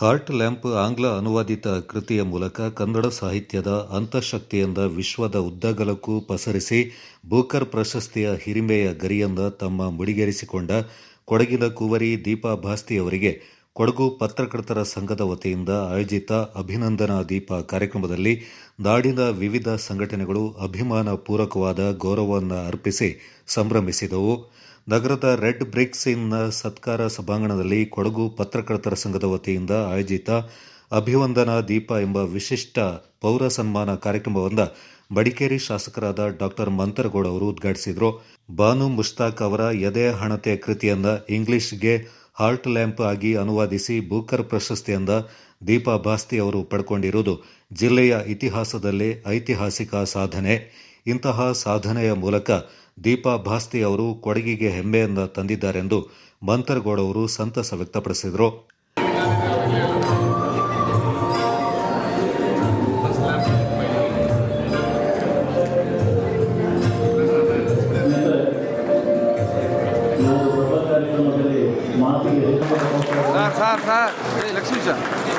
Heart lamp ಆಂಗ್ಲ ಅನುವಾದಿತ ಕೃತಿಯ ಮೂಲಕ ಕನ್ನಡ ಸಾಹಿತ್ಯದ ಅಂತಃಶಕ್ತಿಯಿಂದ ವಿಶ್ವದ ಉದ್ದಗಲಕ್ಕೂ ಪಸರಿಸಿ ಬೂಕರ್ ಪ್ರಶಸ್ತಿಯ ಹಿರಿಮೆಯ ಗರಿಯಿಂದ ತಮ್ಮ ಮುಡಿಗೇರಿಸಿಕೊಂಡ ಕೊಡಗಿನ ಕುವರಿ ದೀಪಾ ಭಾಸ್ತಿಯವರಿಗೆ ಕೊಡಗು ಪತ್ರಕರ್ತರ ಸಂಘದ ವತಿಯಿಂದ ಆಯೋಜಿತ ಅಭಿನಂದನಾ ದೀಪ ಕಾರ್ಯಕ್ರಮದಲ್ಲಿ ನಾಡಿನ ವಿವಿಧ ಸಂಘಟನೆಗಳು ಅಭಿಮಾನ ಪೂರಕವಾದ ಗೌರವವನ್ನು ಅರ್ಪಿಸಿ ಸಂಭ್ರಮಿಸಿದವು. ನಗರದ ರೆಡ್ ಬ್ರಿಕ್ಸ್ ಇನ್ ಸತ್ಕಾರ ಸಭಾಂಗಣದಲ್ಲಿ ಕೊಡಗು ಪತ್ರಕರ್ತರ ಸಂಘದ ವತಿಯಿಂದ ಆಯೋಜಿತ ಅಭಿವಂದನಾ ದೀಪ ಎಂಬ ವಿಶಿಷ್ಟ ಪೌರ ಸನ್ಮಾನ ಕಾರ್ಯಕ್ರಮವನ್ನು ಬಡಿಕೇರಿ ಶಾಸಕರಾದ ಡಾಕ್ಟರ್ ಮಂತರಗೌಡ ಅವರು ಉದ್ಘಾಟಿಸಿದರು. ಬಾನು ಮುಷ್ತಾಕ್ ಅವರ ಎದೆ ಹಣತೆ ಕೃತಿಯನ್ನ ಇಂಗ್ಲಿಷ್ಗೆ ಹಾರ್ಟ್ ಲ್ಯಾಂಪ್ ಆಗಿ ಅನುವಾದಿಸಿ ಬೂಕರ್ ಪ್ರಶಸ್ತಿಯಿಂದ ದೀಪಾ ಭಾಸ್ತಿ ಅವರು ಪಡ್ಕೊಂಡಿರುವುದು ಜಿಲ್ಲೆಯ ಇತಿಹಾಸದಲ್ಲೇ ಐತಿಹಾಸಿಕ ಸಾಧನೆ. ಇಂತಹ ಸಾಧನೆಯ ಮೂಲಕ ದೀಪಾ ಭಾಸ್ತಿ ಅವರು ಕೊಡಗಿಗೆ ಹೆಮ್ಮೆಯಿಂದ ತಂದಿದ್ದಾರೆಂದು ಮಂತರಗೌಡ ಅವರು ಸಂತಸ ವ್ಯಕ್ತಪಡಿಸಿದರು. Lakshmi sir.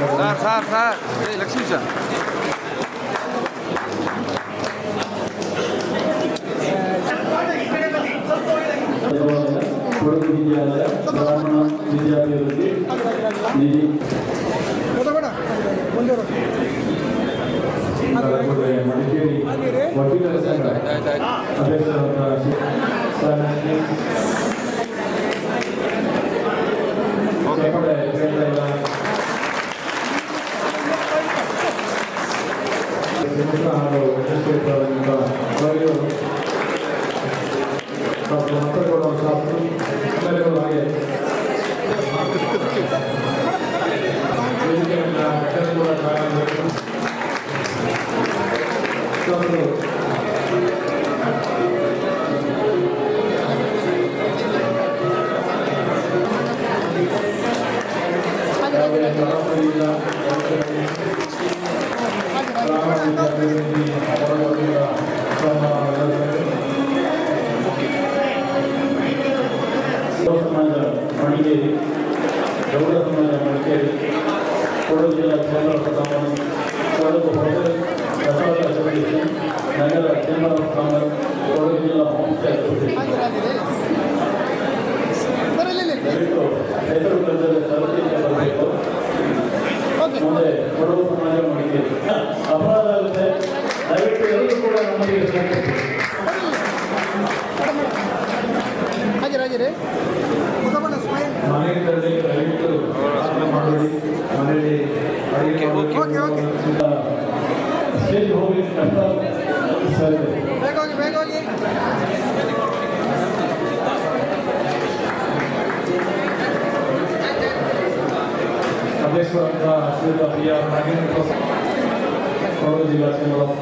Sir sir sir ಏ ಲಕ್ಷ್ಮೀ ಸರ್ ಕೊಡಗು ವಿದ್ಯಾಲಯ ಬ್ರಾಹ್ಮಣ ವಿದ್ಯಾಭಿವೃದ್ಧಿ ನಿಧಿ ಮಡಿಕೇರಿ ವಕೀಲರ ಸಂಘ ಹಾಗೆ ಹಾಗೆ ಸ್ಮೈಲ್ ಮನೆಗೆ ತರಲಿಕ್ಕೆ ದಯವಿಟ್ಟು ಆಸನ ಮಾಡಬೇಡಿ ಮನೆಯಲ್ಲಿ ಅಡಿಗೆ ಓಕೆ, ಓಕೆ. ಸ್ಟೇಜ್ ಹೋಗಿ ಕಷ್ಟ ಸರಿ ಬೇಗ ಹೋಗಿ ಬೇಗ ಹೋಗಿ ಅಧ್ಯಕ್ಷರಾದ ಶ್ರೀಯುತ ಪಿ ಆರ್ ನಾಗೇಂದ್ರ ಪ್ರಸಾದ್ ಕೊಡಗು ಜಿಲ್ಲಾ chamber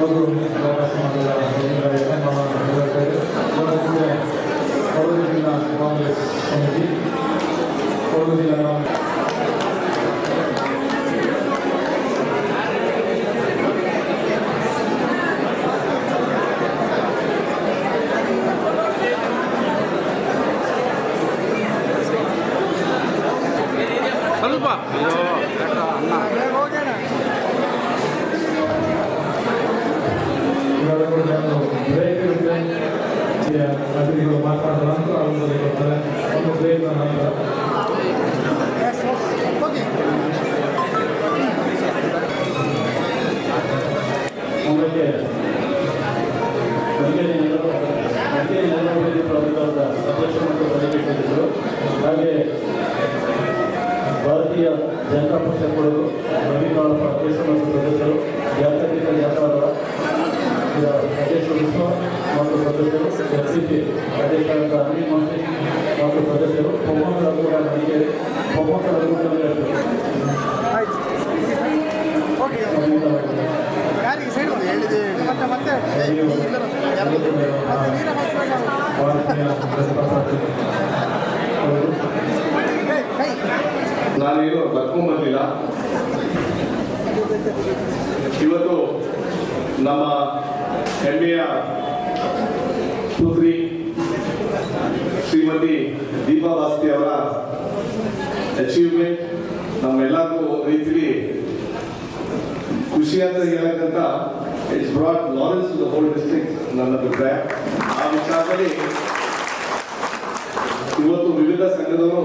Kodagu recordando, ha tenido más para adelante, ನೀರೇ ಕೈ ನಾನೇನು ಇವತ್ತು ನಮ್ಮ ಹೆಮ್ಮೆಯ ಪುತ್ರಿ ಶ್ರೀಮತಿ ದೀಪಾ ವಾಸ್ತಿ ಅವರ ಅಚೀವ್ಮೆಂಟ್ ನಮ್ಮೆಲ್ಲರಿಗೂ ರೀತಿಲಿ ಖುಷಿ ಅಂತ ಹೇಳಕ್ಕಂತ it's brought laurels to the whole district ನನ್ನ ಅಭಿಪ್ರಾಯ ಆ ವಿಚಾರದಲ್ಲಿ ಇವತ್ತು ವಿವಿಧ ಸಂಘದವರು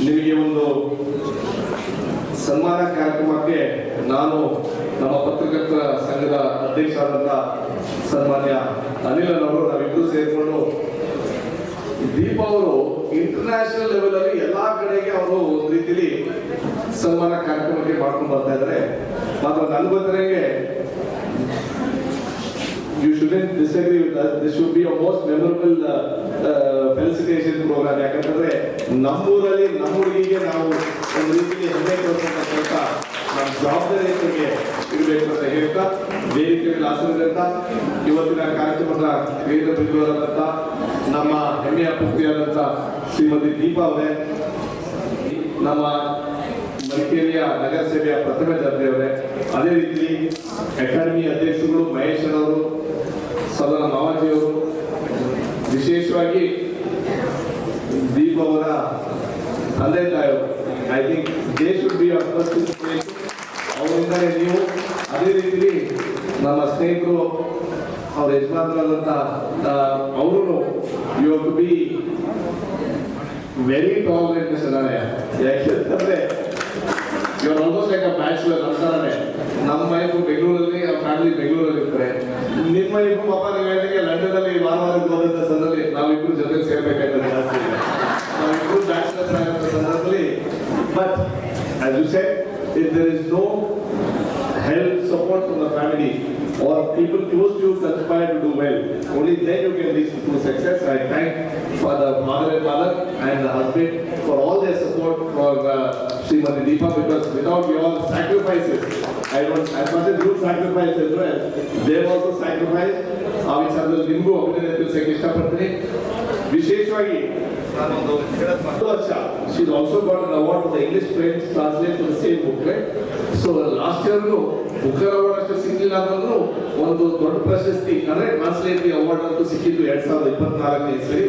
ನಿಮಗೆ ಒಂದು ಸನ್ಮಾನ ಕಾರ್ಯಕ್ರಮಕ್ಕೆ ನಾನು ನಮ್ಮ ಪತ್ರಕರ್ತರ ಸಂಘದ ಅಧ್ಯಕ್ಷರಾದಂಥ ಸನ್ಮಾನ್ಯ ಅನಿಲನ್ ಅವರು ನಾವಿಬ್ಬರು ಸೇರಿಕೊಂಡು ದೀಪ ಅವರು ಇಂಟರ್ನ್ಯಾಷನಲ್ ಲೆವೆಲ್ ಅಲ್ಲಿ ಎಲ್ಲಾ ಕಡೆಗೆ ಅವರು ಒಂದು ರೀತಿಲಿ ಸನ್ಮಾನ ಕಾರ್ಯಕ್ರಮಕ್ಕೆ ಮಾಡ್ಕೊಂಡು ಬರ್ತಾ ಇದ್ದಾರೆ ಮಾತ್ರ ನನ್ಗೆ ಬದಲಿಗೆ you shouldn't disagree with this should be a most most memorable programme. ಯಾಕಂತಂದ್ರೆ ನಮ್ಮೂರಲ್ಲಿ ನಮ್ಮ ಹುಡುಗಿಗೆ ನಾವು ಒಂದು ರೀತಿಯಲ್ಲಿ ಹೆಮ್ಮೆ ಕೊಡ್ತಕ್ಕಂಥ ಕೆಲಸ ನಮ್ಮ ಜವಾಬ್ದಾರಿಯೊಂದಿಗೆ ಇರಬೇಕು ಅಂತ ಹೇಳ್ತಾ ವೇದಿಕೆ ಇವತ್ತಿನ ಕಾರ್ಯಕ್ರಮದ ವೇದ ಬಿಂದುವಾದಂತ ನಮ್ಮ ಹೆಮ್ಮೆಯ ಪುತ್ರಿಯಾದಂತ ಶ್ರೀಮತಿ ದೀಪಾ ಅವರೇ, ನಮ್ಮ ಮಡಿಕೇರಿಯ ನಗರಸಭೆಯ ಪ್ರಥಮ ದರ್ಜೆಯವರೇ ಅದೇ ರೀತಿ ಅಕಾಡೆಮಿ ಅಧ್ಯಕ್ಷರುಗಳು ಮಹೇಶ್ವರವರು ಅವರು ಸದನ ಮಾವಾಜಿಯವರು ವಿಶೇಷವಾಗಿ ದೀಪ್ ಅವರ ತಂದೆ ತಾಯಿಯವರು I think they should be ಅವರಿಂದಲೇ ನೀವು ಅದೇ ರೀತಿ ನಮ್ಮ ಸ್ನೇಹಿತರು, ಅವ್ರ ಯಜಮಾನರಾದಂಥ ಅವರು ಯು ಬಿ ವೆರಿ ಟಾಲರೆಂಟ್ ಯಾಕೆ ಯಾಕೆಂತಂದ್ರೆ ಇವ್ರು ಆಲ್ಮೋಸ್ಟ್ ಲೈಕ್ ಅ ಬ್ಯಾಚುಲರ್ ನಮ್ಮ ವೈಫ್ ಬೆಂಗಳೂರಲ್ಲಿ, ಅವ್ರ ಫ್ಯಾಮಿಲಿ ಬೆಂಗಳೂರಲ್ಲಿ ಇರ್ತಾರೆ ನಿಮ್ಮ ವೈಫ್ ಪಾಪ ನೀವು ಹೇಳಿದಂಗೆ ಲಂಡನ್ ಅಲ್ಲಿ ವಾರ ಹೋದಂಥ ಸಂದರ್ಭದಲ್ಲಿ ನಾವಿಬ್ರು ಜೊತೆ ಸೇರ್ಬೇಕಾಯ್ತದೆ ಜಾಸ್ತಿ. ನಾವಿಬ್ರು ಬ್ಯಾಚುಲರ್ಸ್ ಆಗಿರೋ ಸಂದರ್ಭದಲ್ಲಿ but as you said if there is no help, support from the family, or people close to you conspire to do well. Only then you can reach to success. I thank Father Father and Mother and the husband for all their support for uh, Srimati Deepa because without your sacrifices, I don't, as much as you sacrifice as well, they also sacrificed. ವಿಶೇಷವಾಗಿ ವರ್ಷ. She also got an award for the English friends translate for same book so last ಇಯರ್ನು Booker award ಅಷ್ಟು ಸಿಕ್ಕಿಲ್ಲ ಅಂದ್ರೂ ಒಂದು ದೊಡ್ಡ ಪ್ರಶಸ್ತಿ ಅಂದರೆ translate award ಅಂತೂ ಸಿಕ್ಕಿದ್ದು ಎರಡ್ ಸಾವಿರದ ಇಪ್ಪತ್ನಾಲ್ಕನೇ ಇಸ್ವಿ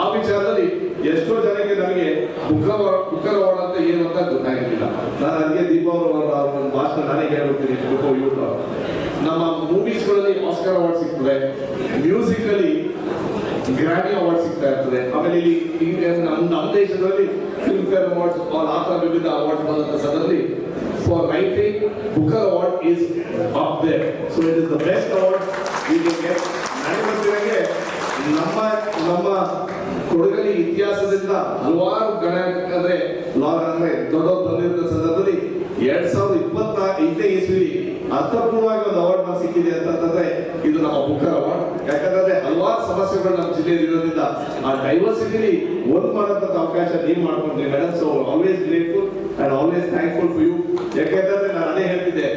ಆ ವಿಚಾರದಲ್ಲಿ ಎಷ್ಟೋ ಜನಕ್ಕೆ ನನಗೆ ಬುಕ್ಕರ್ ಬುಕ್ಕರ್ ಅವಾರ್ಡ್ ಅಂತ ಏನು ಅಂತ ಗೊತ್ತಾಗಿರ್ಲಿಲ್ಲ ನಾನು ಅದಕ್ಕೆ ದೀಪ ಅವರ ಒಂದು ಭಾಷಣ ನಾನೇ ಯು ನಮ್ಮ ಮೂವೀಸ್ಗಳಲ್ಲಿ ಆಸ್ಕರ್ ಅವಾರ್ಡ್ ಸಿಗ್ತದೆ. ಮ್ಯೂಸಿಕ್ ಅಲ್ಲಿ ಗ್ರಾಮಿ ಅವಾರ್ಡ್ ಸಿಗ್ತಾ ಇರ್ತದೆ. ಆಮೇಲೆ ಇಲ್ಲಿ ನಮ್ಮ ನಮ್ಮ ದೇಶದಲ್ಲಿ ಫಿಲ್ಮ್ ಫೇರ್ ಅವಾರ್ಡ್ಸ್ ಆ ಥರ ವಿವಿಧ ಅವಾರ್ಡ್ ಬಂದಂತ ಸಂದರ್ಭದಲ್ಲಿ for writing Booker award is up there so it is the best award get ನನಗೆ ನಮ್ಮ ನಮ್ಮ ಕೊಡಗಲಿ ಇತಿಹಾಸದಿಂದ ಹಲವಾರು ಗಣ ಅಂದ್ರೆ ಅಂದ್ರೆ ದೊಡ್ಡವ್ರು ಬಂದಿರೋ ಸಂದರ್ಭದಲ್ಲಿ ಎರಡ್ ಸಾವಿರದ ಇಪ್ಪತ್ನಾಲ್ಕು ಐದನೇ ಇಸ್ವಿ ಅರ್ಥಪೂರ್ಣವಾಗಿ ಒಂದು ಅವಾರ್ಡ್ ನಮ್ಗೆ ಸಿಕ್ಕಿದೆ ಅಂತಂದ್ರೆ ಇದು ನಮ್ಮ ಬುಕ್ಕರ್ ಅವಾರ್ಡ್ ಯಾಕಂದ್ರೆ ಹಲವಾರು ಸಮಸ್ಯೆಗಳು ನಮ್ಮ ಜಿಲ್ಲೆಯಲ್ಲಿ ಇರೋದ್ರಿಂದ ಆ ಡೈವರ್ಸಿಟಿಲಿ ಒಂದು ಮಾಡೋಂಥ ಅವಕಾಶ ನೀವು ಮಾಡ್ಕೊಂಡ್ರಿ. Madam so always grateful and always thankful to you ಯಾಕಂದ್ರೆ ನಾನು ಅದೇ ಹೇಳ್ತಿದ್ದೆ,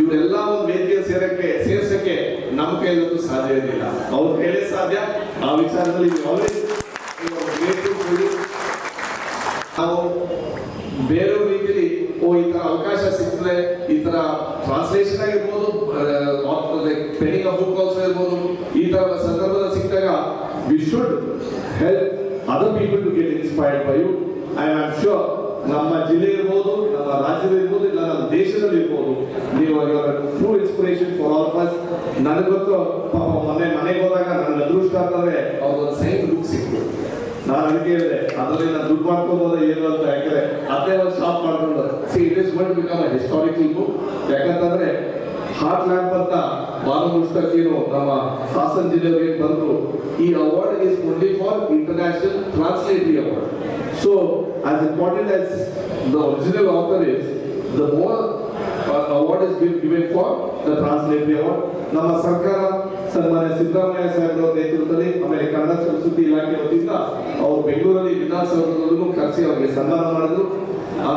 ಇವರೆಲ್ಲ ಒಂದು ವೇದಿಕೆ ಸೇರಕ್ಕೆ, ಸೇರ್ಸಕ್ಕೆ ನಮ್ಮ ಕೈಲಂತೂ ಸಾಧ್ಯ ಇರಲಿಲ್ಲ ಅವ್ರ ಕೈಲೇ ಸಾಧ್ಯ. ಆ ವಿಚಾರದಲ್ಲಿ ನಾವು ಬೇರೆ ರೀತಿಯಲ್ಲಿ, ಓ, ಈ ಅವಕಾಶ ಸಿಕ್ಕಿದ್ರೆ ಈ ತರ ಟ್ರಾನ್ಸ್ಲೇಷನ್ ಆಗಿರ್ಬೋದು ಪೆಂಡಿಂಗ್ ಆಫ್ ಬುಕ್ ಆಲ್ಸೋ ಇರ್ಬೋದು. ಈ ತರ ಸಂದರ್ಭದಲ್ಲಿ ಸಿಕ್ಕಿದಾಗ we should help other people to get inspired by you I am sure ನಮ್ಮ ಜಿಲ್ಲೆ ಇರ್ಬೋದು, ನಮ್ಮ ರಾಜ್ಯದಲ್ಲಿ ಇರ್ಬೋದು, ಇಲ್ಲ, ನಮ್ಮ ದೇಶದಲ್ಲಿ ಇರ್ಬೋದು, ನೀವು ಟ್ರೂ ಇನ್ಸ್ಪಿರೇಷನ್ ನನಗೆ ಗೊತ್ತು, ಪಾಪ ಮೊನ್ನೆ ಮನೆಗೆ ಹೋದಾಗ ನನ್ನ ಅದೃಷ್ಟ ಅಂತಂದ್ರೆ ಅವ್ರಿಗೊಂದು ಸೈನ್ ಬುಕ್ ಸಿಕ್ತು. ನಾನು ಅದಕ್ಕೆ ಹೇಳಿದೆ ಅದರಲ್ಲಿ ನಾನು ದುಡ್ಡು ಮಾಡ್ಕೋಬೋದ ಏನು ಅಂತ? ಯಾಕಂದ್ರೆ ಅದೇ ಒಂದು ಶಾಪ್ ಮಾಡ್ಕೊಂಡು. See it is got become historical book ಯಾಕಂತಂದ್ರೆ ಹಾರ್ಟ್ ಲ್ಯಾಂಪ್ ಅಂತ ಬಾನು ಪುಸ್ತಕೇನು ನಮ್ಮ ಹಾಸನ್ ಜಿಲ್ಲೆಯವರಿಗೆ ಬಂದರು, ಈ award is only for international translatory award so as important as the original author is the more award is given for the translatory award ನಮ್ಮ ಸರ್ಕಾರ ಸನ್ಮಾನ್ಯ ಸಿದ್ದರಾಮಯ್ಯ ಸಾಹೇಬ್ರ ನೇತೃತ್ವದಲ್ಲಿ ಆಮೇಲೆ ಕನ್ನಡ ಸಂಸ್ಕೃತಿ ಇಲಾಖೆ ವತಿಯಿಂದ ಅವರು ಬೆಂಗಳೂರಲ್ಲಿ ವಿಧಾನಸೌಧದಲ್ಲೂ ಕರೆಸಿ ಅವರಿಗೆ ಸನ್ಮಾನ ಮಾಡಿದ್ರು.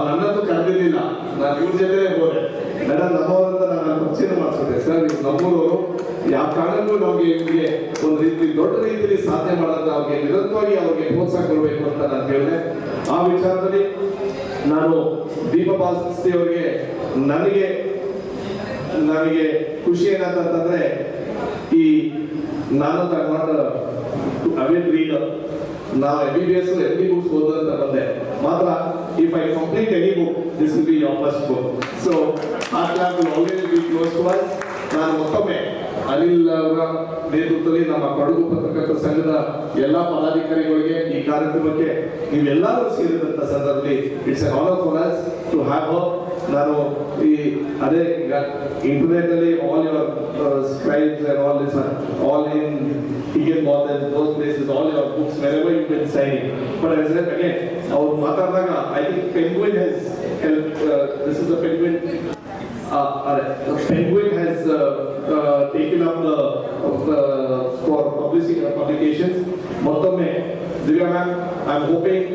ನನ್ನನ್ನು ಕರೆದಿರಲಿಲ್ಲ. ನಾನು ಇವ್ರ ಜೊತೆ ಹೋದೆ. ಮೇಡಮ್ ನಮ್ಮವರಂತ ನಾನು ಪರಿಚಯ ಮಾಡಿಸಿದೆ. ಸರ್, ಇವ್ರು ಯಾವ ಕಾರಣಕ್ಕೂ ನಮಗೆ ಇವರಿಗೆ ಒಂದು ರೀತಿ ದೊಡ್ಡ ರೀತಿಯಲ್ಲಿ ಸಾಧನೆ ಮಾಡೋದು ಅವ್ರಿಗೆ ನಿರಂತರವಾಗಿ ಅವ್ರಿಗೆ ಪ್ರೋತ್ಸಾಹ ಕೊಡಬೇಕು ಅಂತ ನಾನು ಹೇಳಿದೆ. ಆ ವಿಚಾರದಲ್ಲಿ ನಾನು ದೀಪ ಬಾಸ್ತಿ ನನಗೆ ನನಗೆ ಖುಷಿ ಏನಂತಂದ್ರೆ ಈ ನಾನು ತಗೊಂಡ ಅವೇನ್ ರೀಡರ್ ನಾವು M B B S M B books ಓದಂತ ಬಂದೆ. ಮಾತ್ರ if I complete any book this will be your first book so a class always be close to us ನಾನು ಮತ್ತೊಮ್ಮೆ ಅನಿಲ್ ಅವರ ನೇತೃತ್ವದಲ್ಲಿ ನಮ್ಮ ಕೊಡಗು ಪತ್ರಕರ್ತರ ಸಂಘದ ಎಲ್ಲ ಪದಾಧಿಕಾರಿಗಳಿಗೆ ಈ ಕಾರ್ಯಕ್ರಮಕ್ಕೆ ನೀವೆಲ್ಲರೂ ಸೇರಿದಂತ ಸಂದರ್ಭದಲ್ಲಿ it's an honour for us to have ನಾನು ಈ ಅದೇ ಈಗ ಇಂಟರ್ನೆಟ್ ಅಲ್ಲಿ all your scribes and all this all in ಹೀಗೆ mall and those places all your books wherever you can sign but I said again ಅವ್ರು ಮಾತಾಡಿದಾಗ I think Penguin has help this is the Penguin uh, uh, Penguin has uh, uh, taken up the uh, for publishing uh, publications. ಮತ್ತೊಮ್ಮೆ Divya ma'am I am hoping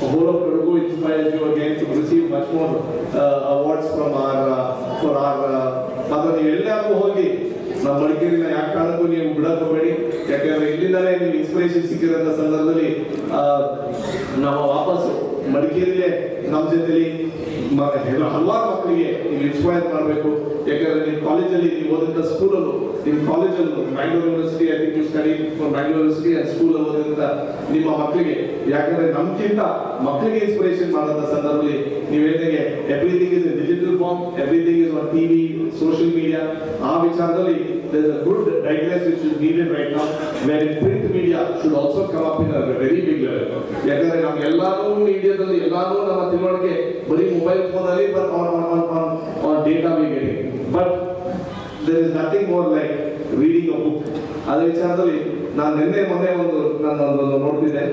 whole of Kodagu inspires you again to receive much more uh, awards from our uh, for our uh, ಮತ್ತು ನೀವು ಎಲ್ಲಾದ್ರೂ ಹೋಗಿ ನಮ್ಮ ಮಡಿಕೇರಿನ ಯಾಕೆ ಕಾರಣಕ್ಕೂ ನೀವು ಬಿಡಕೋಬೇಡಿ ಯಾಕಂದ್ರೆ ಇಲ್ಲಿಂದಲೇ ನೀವು ಇನ್ಸ್ಪಿರೇಷನ್ ಸಿಕ್ಕಿರೋಂಥ ಸಂದರ್ಭದಲ್ಲಿ ನಾವು ವಾಪಸ್ಸು ಮಡಿಕೇರಿಯಲ್ಲೇ ನಮ್ಮ ಜೊತೆಲಿ ಹಲವಾರು ಮಕ್ಕಳಿಗೆ ನೀವು ಇನ್ಸ್ಪೈರ್ ಮಾಡಬೇಕು. ಯಾಕಂದ್ರೆ ನಿಮ್ಮ ಕಾಲೇಜಲ್ಲಿ ನೀವು ಓದಿದಂಥ ಸ್ಕೂಲಲ್ಲೂ ನಿಮ್ಮ ಕಾಲೇಜಲ್ಲೂ Bangalore University I think you study Bangalore University and school ಓದಿದಂಥ ನಿಮ್ಮ ಮಕ್ಕಳಿಗೆ ಯಾಕಂದ್ರೆ ನಮ್ಗಿಂತ ಮಕ್ಕಳಿಗೆ ಇನ್ಸ್ಪಿರೇಷನ್ ಮಾಡೋಂಥ ಸಂದರ್ಭದಲ್ಲಿ ನೀವು ಹೇಳಿದಂಗೆ everything is digital form everything is on TV social media ಆ ವಿಚಾರದಲ್ಲಿ there is a good digress which is needed right now where in print media should also come up in a very big level. ಯಾಕಂದ್ರೆ ನಾವು ಎಲ್ಲಾನು ಮೀಡಿಯಾದಲ್ಲಿ ಎಲ್ಲಾನು ನಮ್ಮ ತಿಳುವಳಿಕೆ ಬರೀ ಮೊಬೈಲ್ ಫೋನ್ ಅಲ್ಲಿ but on data we getting but there is nothing more like reading a book ಅದ್ರ ವಿಚಾರದಲ್ಲಿ ನಾನು ನಿನ್ನೆ ಮೊನ್ನೆ ಒಂದು ನಾನು ಒಂದು ನೋಡ್ತಿದ್ದೆ.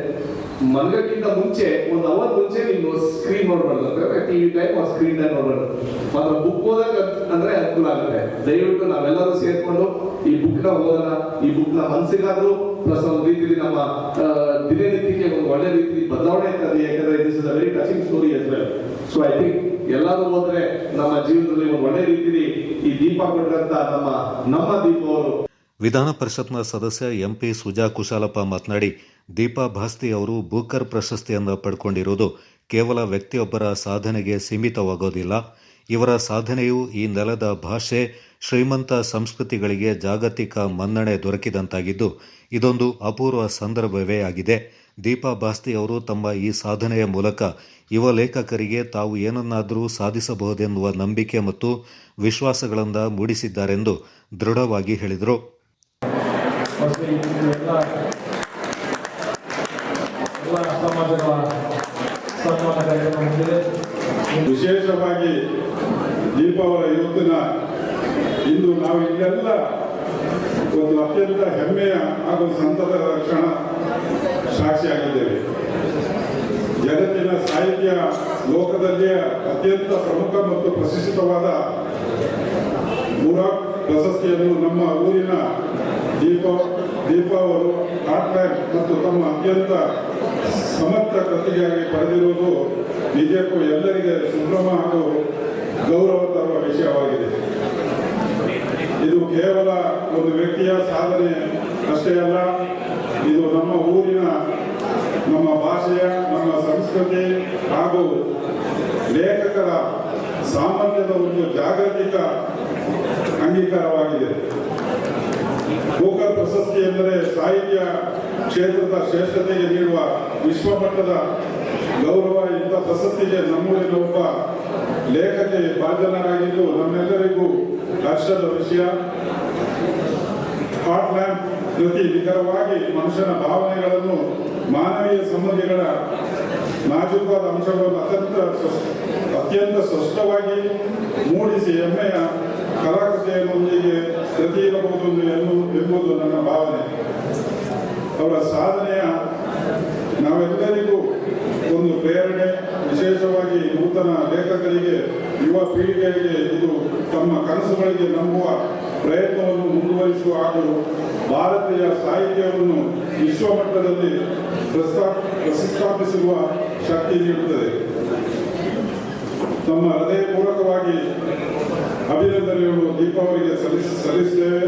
ಮಲಗಕ್ಕಿಂತ ಮುಂಚೆ, ಒಂದು ಅವರ್ ಮುಂಚೆ ನೀವು ಸ್ಕ್ರೀನ್ ನೋಡ್ಬಾರ್ದು. ಅಂದ್ರೆ ಟಿವಿ ಟೈಮ್ ಆ ಸ್ಕ್ರೀನ್ ಟೈಮ್ ನೋಡ್ಬಾರ್ದು. ಮಾತ್ರ ಬುಕ್ ಓದಕ್ ಅಂದ್ರೆ ಅನುಕೂಲ ಆಗುತ್ತೆ. ದಯವಿಟ್ಟು ನಾವೆಲ್ಲರೂ ಸೇರ್ಕೊಂಡು ಈ ಬುಕ್ನ ಓದೋಣ. ಈ ಬುಕ್ನ ಮನಸ್ಸಿಗಾದ್ರೂ ಪ್ಲಸ್ ಒಂದು ರೀತಿಯಲ್ಲಿ ನಮ್ಮ ದಿನನಿತ್ಯಕ್ಕೆ ಒಂದು ಒಳ್ಳೆ ರೀತಿ ಬದಲಾವಣೆ ಆಗ್ತದೆ. ಯಾಕಂದ್ರೆ this is very touching story as well so I think ಎಲ್ಲರೂ ಹೋದ್ರೆ ನಮ್ಮ ಜೀವನದಲ್ಲಿ ಒಂದು ಒಳ್ಳೆ ರೀತಿಲಿ ಈ ದೀಪ ಕೊಟ್ಟಂತ ನಮ್ಮ ನಮ್ಮ ದೀಪ ಅವರು. ವಿಧಾನ ಪರಿಷತ್ನ ಸದಸ್ಯ ಎಂಪಿ ಸುಜಾ ಕುಶಾಲಪ್ಪ ಮಾತನಾಡಿ ದೀಪಾ ಭಾಸ್ತಿ ಅವರು ಬೂಕರ್ ಪ್ರಶಸ್ತಿಯನ್ನು ಪಡ್ಕೊಂಡಿರುವುದು ಕೇವಲ ವ್ಯಕ್ತಿಯೊಬ್ಬರ ಸಾಧನೆಗೆ ಸೀಮಿತವಾಗೋದಿಲ್ಲ. ಇವರ ಸಾಧನೆಯು ಈ ನೆಲದ ಭಾಷೆ, ಶ್ರೀಮಂತ ಸಂಸ್ಕೃತಿಗಳಿಗೆ ಜಾಗತಿಕ ಮನ್ನಣೆ ದೊರಕಿದಂತಾಗಿದ್ದು, ಇದೊಂದು ಅಪೂರ್ವ ಸಂದರ್ಭವೇ ಆಗಿದೆ. ದೀಪಾ ಭಾಸ್ತಿ ಅವರು ತಮ್ಮ ಈ ಸಾಧನೆಯ ಮೂಲಕ ಯುವ ಲೇಖಕರಿಗೆ ತಾವು ಏನನ್ನಾದರೂ ಸಾಧಿಸಬಹುದೆನ್ನುವ ನಂಬಿಕೆ ಮತ್ತು ವಿಶ್ವಾಸಗಳಿಂದ ಮೂಡಿಸಿದ್ದಾರೆಂದು ದೃಢವಾಗಿ ಹೇಳಿದರು ಮತ್ತು ಈ ಎಲ್ಲ ಎಲ್ಲ ಸಮಾಜಗಳ ಸನ್ಮಾನ ಕಾರ್ಯಕ್ರಮ ಮುಂದಿದೆ ವಿಶೇಷವಾಗಿ ದೀಪಾವಳ ಇವತ್ತಿನ ಇಂದು ನಾವು ಇಲ್ಲೆಲ್ಲ ಒಂದು ಅತ್ಯಂತ ಹೆಮ್ಮೆಯ ಹಾಗೂ ಸಂತದ ಕ್ಷಣ ಸಾಕ್ಷಿಯಾಗಿದ್ದೇವೆ ಜಗತ್ತಿನ ಸಾಹಿತ್ಯ ಲೋಕದಲ್ಲಿಯೇ ಅತ್ಯಂತ ಪ್ರಮುಖ ಮತ್ತು ಪ್ರತಿಷ್ಠಿತವಾದ ಮುರಾಕ್ ಪ್ರಶಸ್ತಿಯನ್ನು ನಮ್ಮ ಊರಿನ ದೀಪ ದೀಪ ಅವರು ಮತ್ತು ತಮ್ಮ ಅತ್ಯಂತ ಸಮರ್ಥ ಕೃತಿಗಾಗಿ ಪಡೆದಿರುವುದು ನಿಜಕ್ಕೂ ಎಲ್ಲರಿಗೆ ಸಂಭ್ರಮ ಹಾಗೂ ಗೌರವ ತರುವ ವಿಷಯವಾಗಿದೆ. ಇದು ಕೇವಲ ಒಂದು ವ್ಯಕ್ತಿಯ ಸಾಧನೆ ಅಷ್ಟೇ ಅಲ್ಲ, ಇದು ನಮ್ಮ ಊರಿನ, ನಮ್ಮ ಭಾಷೆಯ, ನಮ್ಮ ಸಂಸ್ಕೃತಿ ಹಾಗೂ ಲೇಖಕರ ಸಾಮರ್ಥ್ಯದ ಒಂದು ಜಾಗತಿಕ ಅಂಗೀಕಾರವಾಗಿದೆ. ಗೂಗಲ್ ಪ್ರಶಸ್ತಿ ಎಂದರೆ ಸಾಹಿತ್ಯ ಕ್ಷೇತ್ರದ ಶ್ರೇಷ್ಠತೆಗೆ ನೀಡುವ ವಿಶ್ವಮಟ್ಟದ ಪ್ರಶಸ್ತಿಗೆ ನಮ್ಮೂರಿನ ಒಬ್ಬ ಲೇಖಕಿ ಭಾಜನರಾಗಿದ್ದು ನಮ್ಮೆಲ್ಲರಿಗೂ ಹರ್ಷದ ವಿಷಯ. ಹಾಟ್ಲ್ಯಾಂಡ್ ಪ್ರತಿ ನಿಖರವಾಗಿ ಮನುಷ್ಯನ ಭಾವನೆಗಳನ್ನು ಮಾನವೀಯ ಸಂಬಂಧಿಗಳ ನಾಜೂಕಾದ ಅಂಶಗಳನ್ನು ಅತ್ಯಂತ ಅತ್ಯಂತ ಸ್ಪಷ್ಟವಾಗಿ ಮೂಡಿಸಿ ಹೆಮ್ಮೆಯ ಕಲಾಕೃತಿಯೊಂದಿಗೆ ಕೃತಿ ಇರಬಹುದು ಎಂಬುದು ನನ್ನ ಭಾವನೆ. ಅವರ ಸಾಧನೆಯ ನಾವೆಲ್ಲರಿಗೂ ಒಂದು ಪ್ರೇರಣೆ ವಿಶೇಷವಾಗಿ ನೂತನ ಲೇಖಕರಿಗೆ, ಯುವ ಪೀಳಿಗೆಗೆ ಇದು ತಮ್ಮ ಕನಸುಗಳಿಗೆ ನಂಬುವ ಪ್ರಯತ್ನವನ್ನು ಮುಂದುವರಿಸುವ ಹಾಗೂ ಭಾರತೀಯ ಸಾಹಿತ್ಯವನ್ನು ವಿಶ್ವಮಟ್ಟದಲ್ಲಿ ಪ್ರಸ್ತಾಪಿಸುವ ಶಕ್ತಿ ನೀಡುತ್ತದೆ. ನಮ್ಮ ಹೃದಯಪೂರ್ವಕವಾಗಿ ಅಭಿನಂದನೆಗಳು ದೀಪಾವಳಿಗೆ ಸಲ್ಲಿಸಿ ಸಲ್ಲಿಸುತ್ತೇವೆ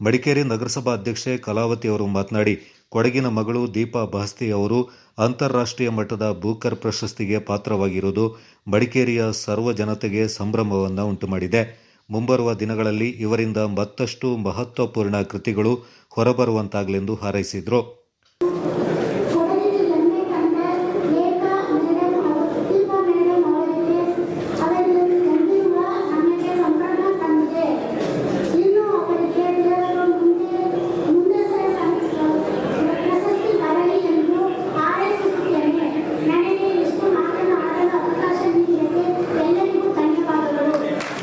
ಮಡಿಕೇರಿ ನಗರಸಭಾ ಅಧ್ಯಕ್ಷೆ ಕಲಾವತಿ ಅವರು ಮಾತನಾಡಿ ಕೊಡಗಿನ ಮಗಳು ದೀಪಾ ಬಾಸ್ತಿ ಅವರು ಅಂತಾರಾಷ್ಟ್ರೀಯ ಮಟ್ಟದ ಬೂಕರ್ ಪ್ರಶಸ್ತಿಗೆ ಪಾತ್ರವಾಗಿರುವುದು ಮಡಿಕೇರಿಯ ಸರ್ವ ಜನತೆಗೆ ಸಂಭ್ರಮವನ್ನು ಉಂಟುಮಾಡಿದೆ. ಮುಂಬರುವ ದಿನಗಳಲ್ಲಿ ಇವರಿಂದ ಮತ್ತಷ್ಟು ಮಹತ್ವಪೂರ್ಣ ಕೃತಿಗಳು ಹೊರಬರುವಂತಾಗಲೆಂದು ಹಾರೈಸಿದರು.